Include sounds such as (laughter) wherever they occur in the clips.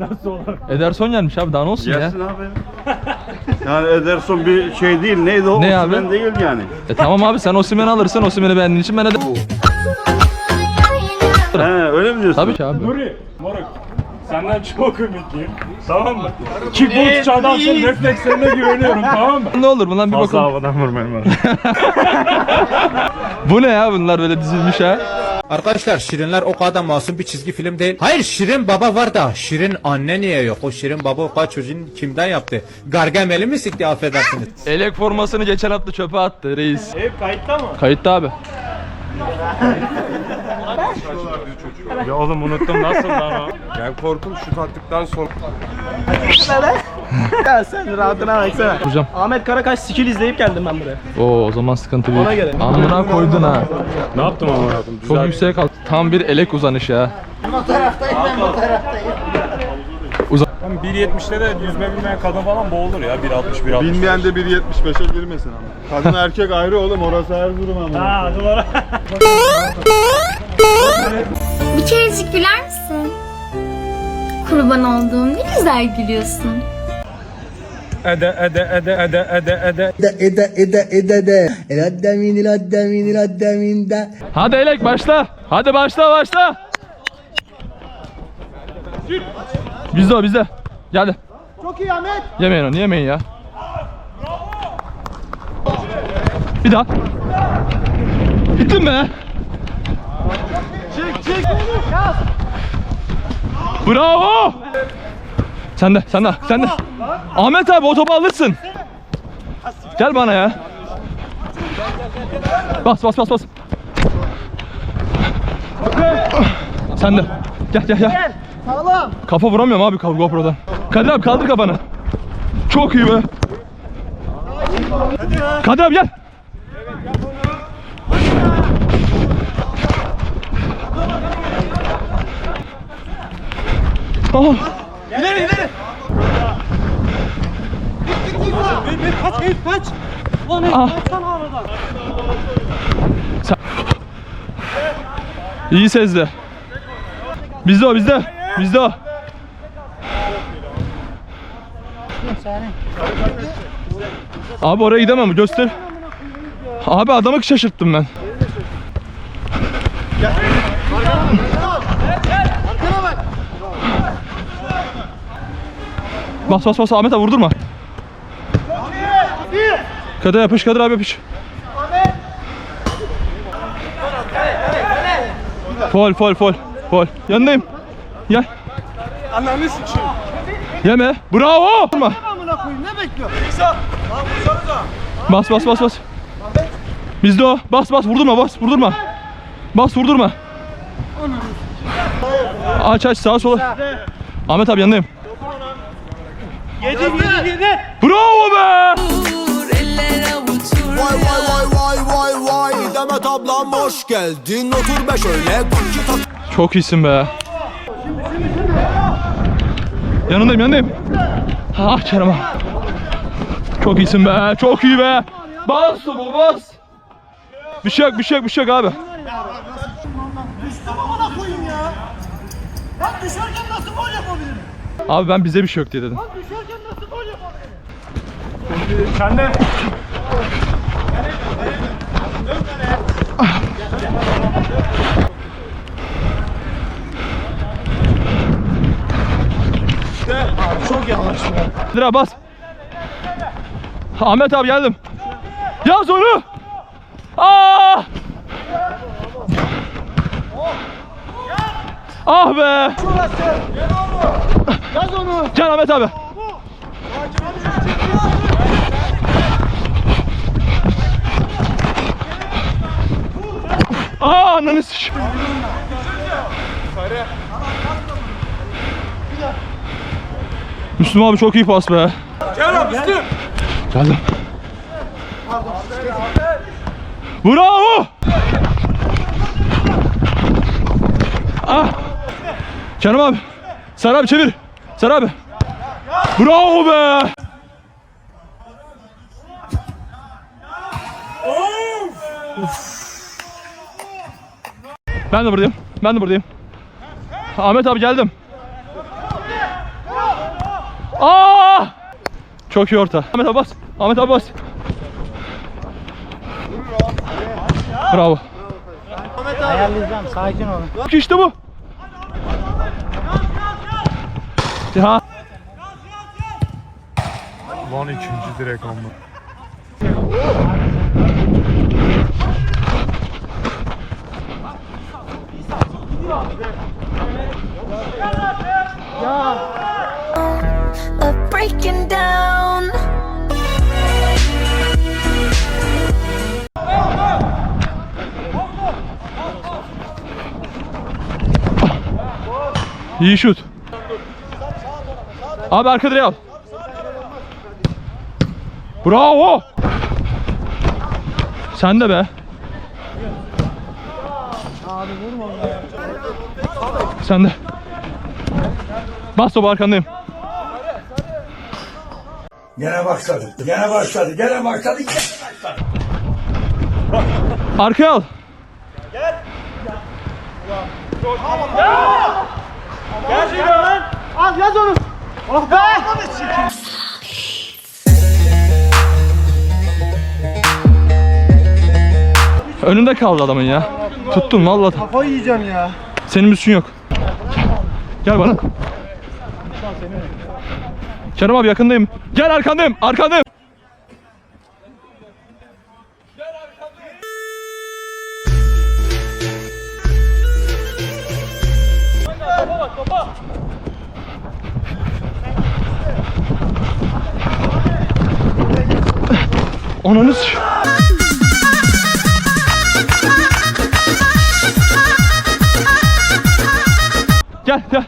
Nasıl olur? Ederson gelmiş abi daha ne olsun ya? Gelsin abi. yani Ederson bir şey değil. Neydi o? Ne abi? Osimhen değil yani. E tamam abi sen Osimhen'i alırsın Osimhen'i beğendiğin için ben de... He öyle mi diyorsun? Tabii ki abi. Nuri, moruk. Senden çok ümitliyim. Tamam mı? Kickboksçu adamsın, reflekslerine güveniyorum tamam mı? Ne olur bundan bir Fazla bakalım. havadan vurmayın bana. (laughs) Bu ne ya bunlar böyle dizilmiş ha? Arkadaşlar Şirinler o kadar masum bir çizgi film değil. Hayır Şirin baba var da Şirin anne niye yok? O Şirin baba o kadar çocuğun kimden yaptı? Gargamel'i mi sikti affedersiniz? Elek formasını geçen hafta çöpe attı reis. Ev kayıtta mı? Kayıtta abi. Ya oğlum unuttum nasıl lan o? Yani Korkun şut attıktan sonra (laughs) Ya sen rahatına baksana. Hocam. Ahmet Karakaş skill izleyip geldim ben buraya. Oo o zaman sıkıntı büyük. Ona göre. Amına koydun ha. Ne yaptım ama hayatım? Çok yüksek kaldı. Tam bir elek uzanış ya. 1.70'te de yüzme bilmeyen kadın falan boğulur ya 1.60 1.60. bilmeyen de 1.75'e girmesin ama. Kadın erkek ayrı oğlum orası Erzurum ama. Ha doğru. Bir kerecik güler misin? Kurban olduğum ne güzel gülüyorsun. Ede ede ede ede ede ede. eda eda eda de el addamin el addamin el addamin da Hadi elek başla. Hadi başla başla. Bizde o bizde. Geldi. Çok iyi Ahmet. Yemeyin onu yemeyin ya. Bir daha. Gittin mi? Çık çık. Bravo. Sen de sen de sen de. Ahmet abi o topu alırsın. Gel bana ya. Bas bas bas bas. Sen de. Gel gel gel. Sağlam. Kafa vuramıyorum abi GoPro'dan. Kadir abi kaldır kafanı. Çok iyi be. Kadir abi gel. Aha. İleri ileri. Bir bir kaç Eyüp kaç. Lan Eyüp Ah. kaçsana aradan. İyi sezdi. Bizde o bizde. Bizde o. Abi oraya gidemem göster. Abi adamı şaşırttım ben. Bas bas bas Ahmet abi vurdurma. Kadir yapış Kadir abi yapış. Fol fol fol fol. Yanındayım. Gel. Ananı sikeyim. Yeme. Bravo. Vurma. Amına koyayım ne bekliyor? Bas bas bas bas. Bizde o. Bas bas vurdurma bas vurdurma. Bas vurdurma. Aç aç sağa sola. Ahmet abi yanındayım. Yedi yedi yedi. Bravo be. Vay vay vay vay vay vay Demet ablam hoş geldin Otur be şöyle Çok iyisin be. Yanındayım yanındayım. Ah Kerem abi. Çok iyisin be. Çok iyi be. Bas topu bas. Bir şey yok bir şey yok bir şey yok abi. Amına koyayım ya. Ben düşerken nasıl gol yapabilirim? Abi ben bize bir şey yok diye dedim. Düşerken nasıl gol yapabilirim? Sen de. Lira bas. Ahmet abi geldim. Yaz onu. Aa! Ah be. Yaz onu. Gel Ahmet abi. Aa ananı sik. Müslüm abi çok iyi pas be. Gel abi Müslüm. Geldim. Bravo. Canım abi. Sen abi çevir. Sen abi. Bravo be. Ben de buradayım. Ben de buradayım. Ahmet abi geldim. Aa! Çok iyi orta. Ahmet abi bas. Ahmet abi bas. Bravo. Ayarlayacağım sakin olun. İşte bu. Ya. Lan ikinci direkt amma. of breaking down. İyi şut. Abi arka direğe al. Bravo. Sen de be. Sen de. Bas topu arkandayım. Gene başladı. Gene başladı. Gene başladı. Arkaya al. Al yaz onu. Oh be. Önünde kaldı adamın ya. Tuttun vallahi. Kafayı yiyeceğim ya. Senin üstün yok. Gel bana. Kerem abi yakındayım. Gel arkandayım. Arkandayım. Ananı s- Gel gel.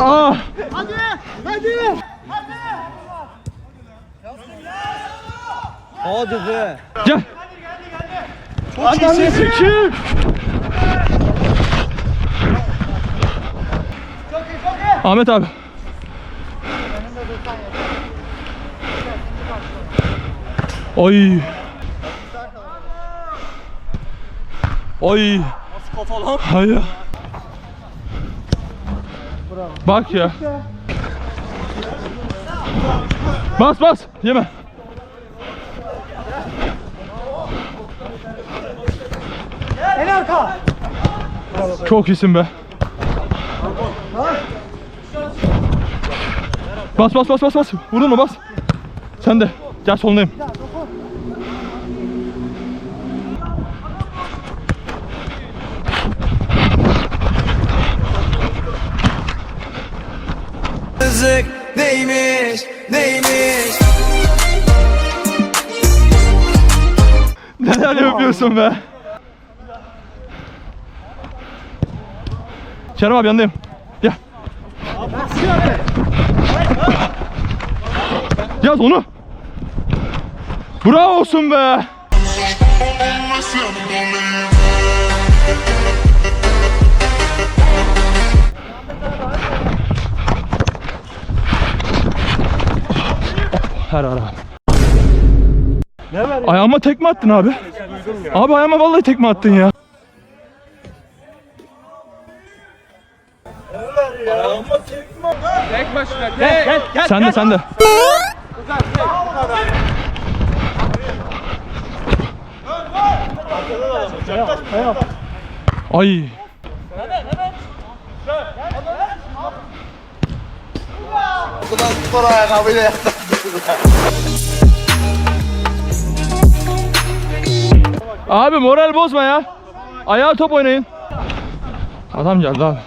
Aa. Hadi. Hadi. Gel. Ananı sikeyim. Ahmet abi. Oy. Oy. Hayır. Bak ya. Bas bas. Yeme. En arka. Çok iyisin be. Bas bas bas bas bas. Vurdun mu bas. Sen de. Gel solundayım. Neymiş neymiş Neler yapıyorsun be? Kerem abi yanındayım. Gel. Yaz onu. Bravo olsun be. Her ara. Ayağıma tekme attın abi. Abi ayağıma vallahi tekme attın ya. Sen de sen de. Ay. Spor ayakkabıyla yattı. Abi moral bozma ya. Ayağa top oynayın. Adam geldi abi.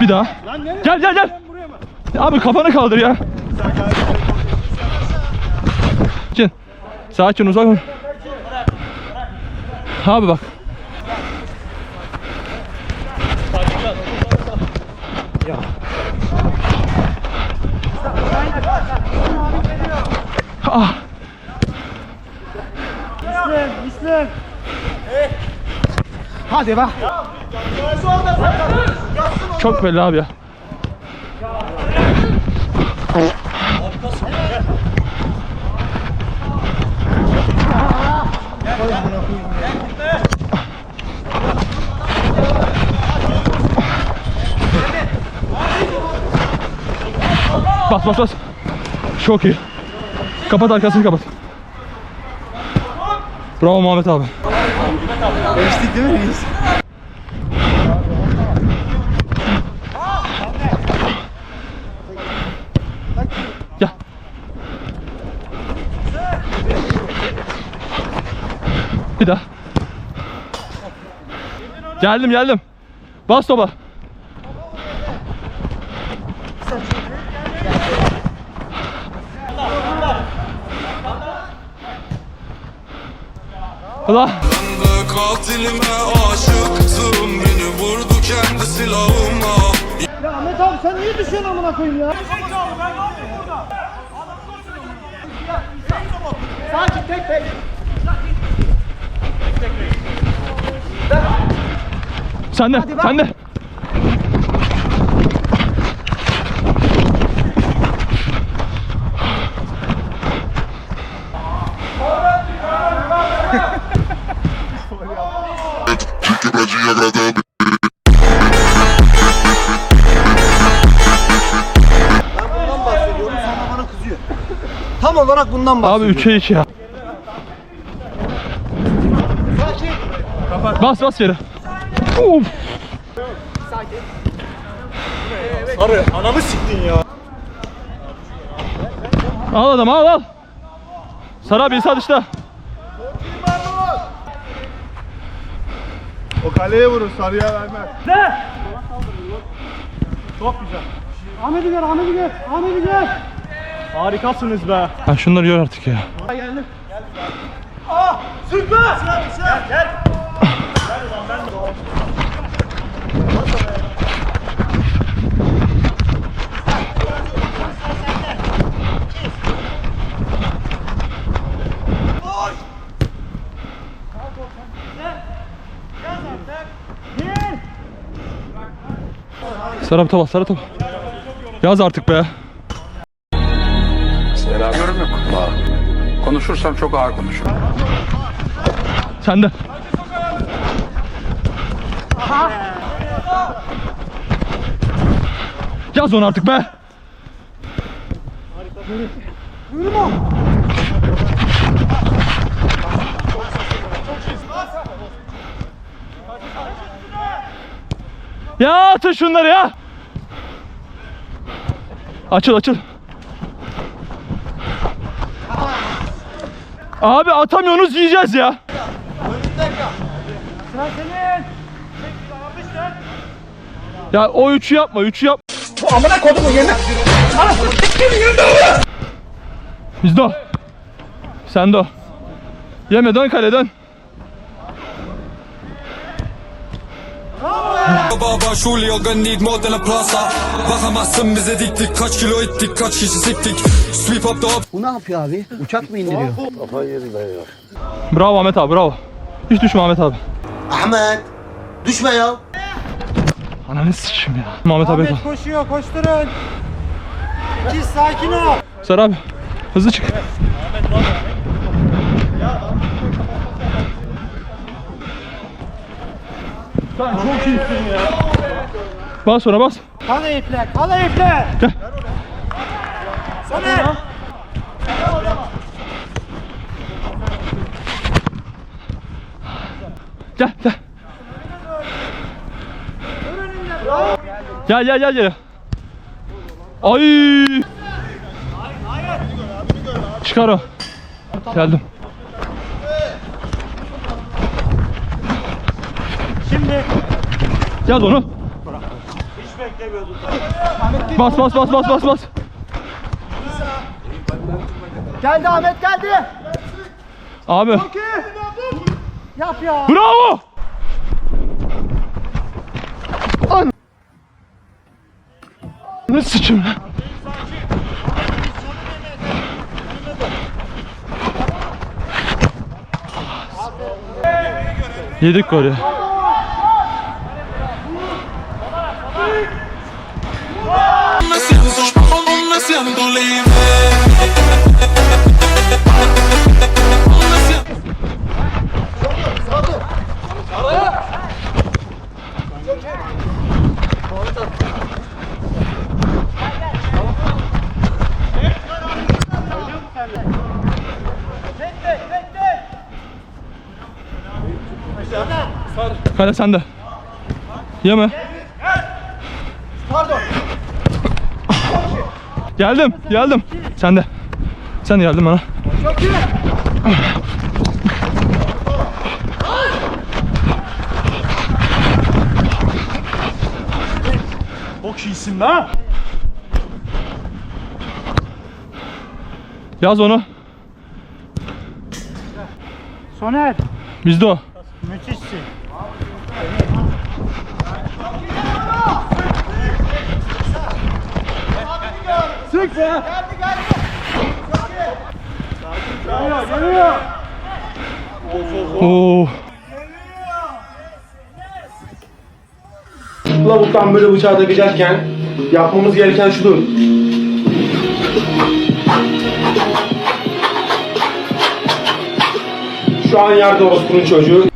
Bir daha. Gel gel gel. Abi kafanı kaldır ya. Sakin. Sakin uzak ol. Abi bak. Hadi be. Çok belli abi ya. Bas bas bas. Çok iyi. Kapat arkasını kapat. Bravo Muhammed abi. Geçtik değil mi reis? Gel. Bir daha. Geldim geldim. Bas topa. Ulan. Katilime aşıktım Beni vurdu kendi silahıma Ya Ahmet abi sen niye düşüyorsun amına koyayım ya? Sakin tek tek. Sen de, sen de. Bundan bahsediyorum sonra bana kızıyor. Tam olarak bundan Abi bahsediyorum. 3'e 2 ya. Bas bas yere. Uf. Sarı anamı siktin ya. Al adam al al. Sarı abi sağ dışta. O kaleye vurur sarıya vermez. Ahmet'i gör, Ahmet'i gör, Ahmet'i gör. Harikasınız be. Ha şunları gör artık ya. Sürtme! Gel, gel. Sarı topa sarı topa. Yaz artık be. Yorum yok. Konuşursam çok ağır konuşurum. Sen de. Yaz onu artık be. Ya atın şunları ya. Açıl açıl. Abi atamıyorsunuz yiyeceğiz ya. Ya o üçü yapma, üçü yap. Amına kodumu yeme. Bizde o. Sen de o. Yeme dön kale dön. Baba şuli o need modern plaza Bakamazsın bize diktik Kaç kilo ettik kaç kişi siktik Sweep up the up Bu ne yapıyor abi? Uçak mı indiriyor? Bravo Ahmet abi bravo. Hiç düşme Ahmet abi. Ahmet! Düşme ya. Ananı sıçayım ya. Ahmet abi. Ahmet koşuyor, koşturun. İki sakin ol. Sarı abi. Hızlı çık. Sen çok iyisin ya. Bas sonra bas. Kale iple, kale iple. Gel. Samet! Gel gel. Gel gel gel gel. Ay. Çıkar o. Geldim. Yaz onu. Bas bas bas bas bas bas. geldi Ahmet geldi. Abi. Yap ya. Bravo. An. Ne sıçım ya? Yedik golü. haciendo, aún haciendo Kale sende. Yeme. Pardon. Geldim, geldim. Sen de. Sen de geldin bana. Çok iyisin lan. Yaz onu. Soner. Bizde o. Sık be. Geliyor, geliyor. Oo. Lavuktan böyle bıçağı takacakken yapmamız gereken şudur. Şu an yerde orospunun çocuğu.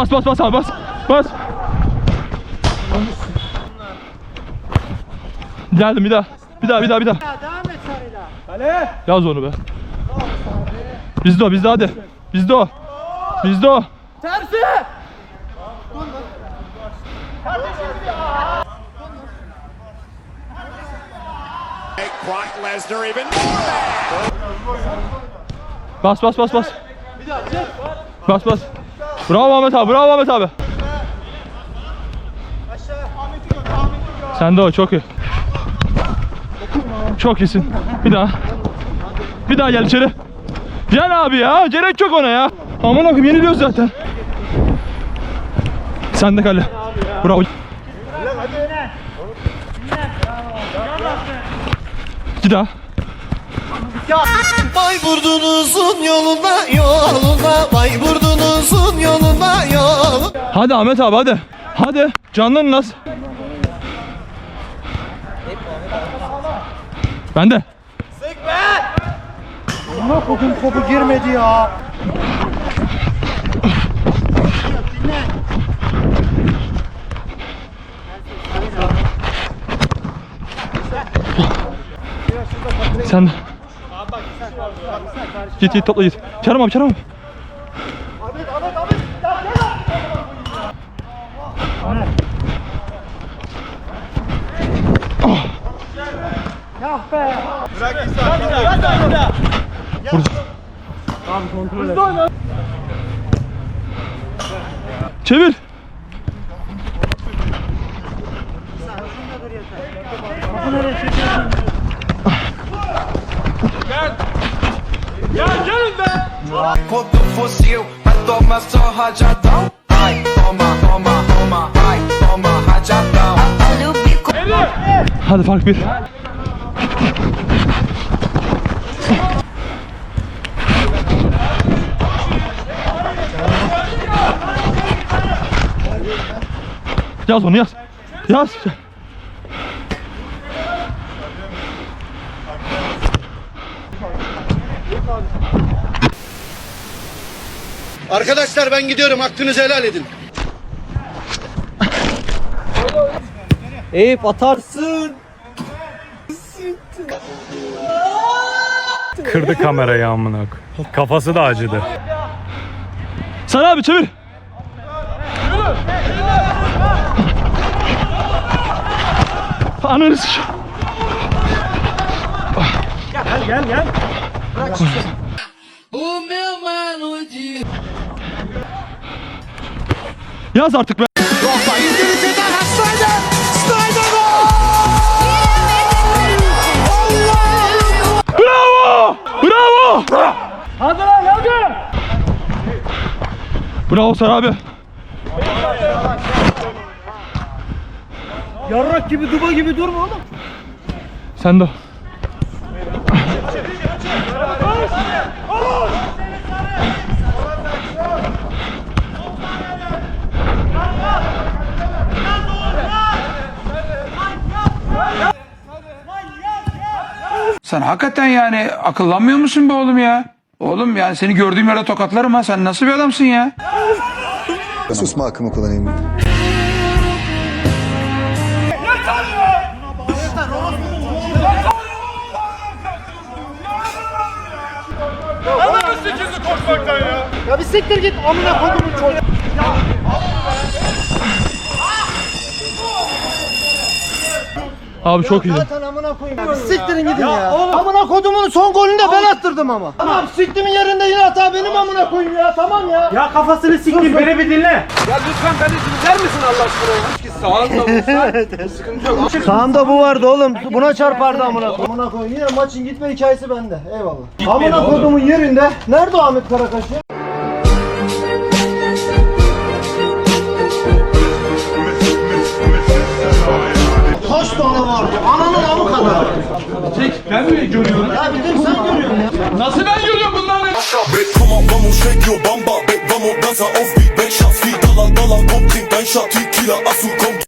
Bas bas bas abi bas. Bas. Geldim bir daha. Bir daha bir daha bir daha. Yaz onu be. Bizde o bizde hadi. Bizde o. Bizde o. Bas bas bas bas. Bas bas. Bravo Ahmet abi, bravo Ahmet abi. Sen de o çok iyi. Çok iyisin. Bir daha. Bir daha gel içeri. Gel abi ya. Gerek yok ona ya. Aman akım yeniliyoruz zaten. Sen de kale. Bravo. Bir daha. Bayburdu'nuzun yolunda yolunda Bayburdu'nuzun yolunda yol Hadi Ahmet abi hadi. Hadi. Canların nasıl? Ben de. Buna kokun kopu girmedi ya. Sen de. Git git topla git. Kerem abi Kerem abi. Çevir. Hadi fark bir. Yaz onu yaz. Yaz. Arkadaşlar ben gidiyorum hakkınızı helal edin. Eyüp atarsın. Kırdı kamerayı amına. Kafası da acıdı. Sen abi çevir. Ananı sıç. Gel gel gel. Yaz artık be. Bravo Sar abi. Yarrak gibi duba gibi durma oğlum. Sen de. Sen hakikaten yani akıllanmıyor musun be oğlum ya? Oğlum yani seni gördüğüm yere tokatlarım ha. Sen nasıl bir adamsın ya? Tamam. Susma hakkımı kullanayım. Ya bir siktir git amına kodumun çocuğu. Abi çok iyiydi. Zaten amına koyayım. Ya. Siktirin gidin ya. Amına kodumun son golünü de ben attırdım ama. Tamam siktimin yerinde yine hata benim amına koyayım ya. Tamam ya. Ya kafasını siktir beni bir dinle. Ya lütfen kardeşim gider misin Allah aşkına ya? Sağında (laughs) sıkıntı yok. (laughs) Sağında bu vardı oğlum. Buna çarpardı amına koyayım. Amına koyayım. Yine maçın gitme hikayesi bende. Eyvallah. Amına kodumun yerinde. Nerede o Ahmet Karakaş ya? Kaç tane vardı? Ananın amı kadar. Ben mi görüyorum? Ya bir tek sen görüyorsun ya. Nasıl ben görüyorum bunları? Bet, komm auf, vamos, shake your bamba Bet, vamos, dansa auf wie Bechas Wie Dalan, Dalan, komm, trink dein Shot Tequila, Asu, komm